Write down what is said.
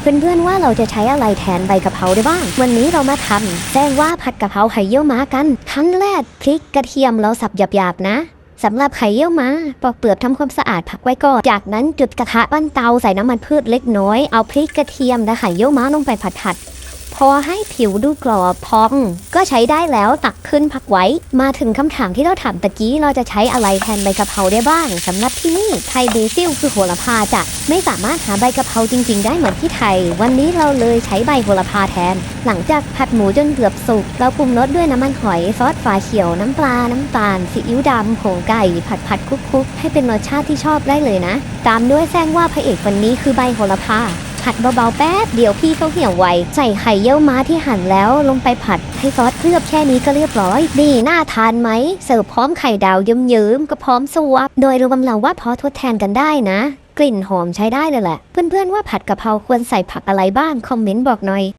เพื่อนๆว่าเราจะใช้อะไรแทนใบกะเพราได้บ้าง วันนี้เรามาทำแจ้งว่าผัดกะเพราไข่เยี่ยวม้ากันขั้นแรกพริกกระเทียมเราสับหยาบๆนะสำหรับไข่เยี่ยวม้าปอกเปลือกทำความสะอาดผักไว้ก่อน จากนั้นจุดกระทะปั้นเตาใส่น้ำมันพืชเล็กน้อย เอาพริกกระเทียมและไข่เยี่ยวม้าลงไปผัดๆพ อให้ผิวดูกรอบพองก็ใช้ได้แล้วตักขึ้นพักไว้ มาถึงคำถามที่เราถามตะกี้เราจะใช้อะไรแทนใบกะเพราได้บ้างสำหรับที่นี่ไทยเบซิลคือโหระพาจะไม่สามารถหาใบกะเพราจริง ๆ ได้เหมือนที่ไทย วันนี้เราเลยใช้ใบโหระพาแทน หลังจากผัดหมูจนเกือบสุกเราปรุงรสด้วยน้ำมันหอยซอสฝาเขียวน้ำปลาน้ำตาลซีอิ๊วดำผงไก่ ผัดผัดๆคลุกๆให้เป็นรสชาติที่ชอบได้เลยนะ ตามด้วยแซงว่าพระเอกวันนี้คือใบโหระพา ผัดเบาๆแป๊บเดี๋ยวพี่เขาเหี่ยวไว ใส่ไข่เยี่ยวม้าที่หั่นแล้วลงไปผัดให้ซอสเคลือบแค่นี้ก็เรียบร้อย ดีน่าทานไหม เสิร์ฟพร้อมไข่ดาวเยิ้มๆก็พร้อมสวบโดยรวมเราว่าพอทดแทนกันได้นะ กลิ่นหอมใช้ได้เลยแหละ เพื่อนๆว่าผัดกะเพราควรใส่ผักอะไรบ้าง คอมเมนต์บอกหน่อย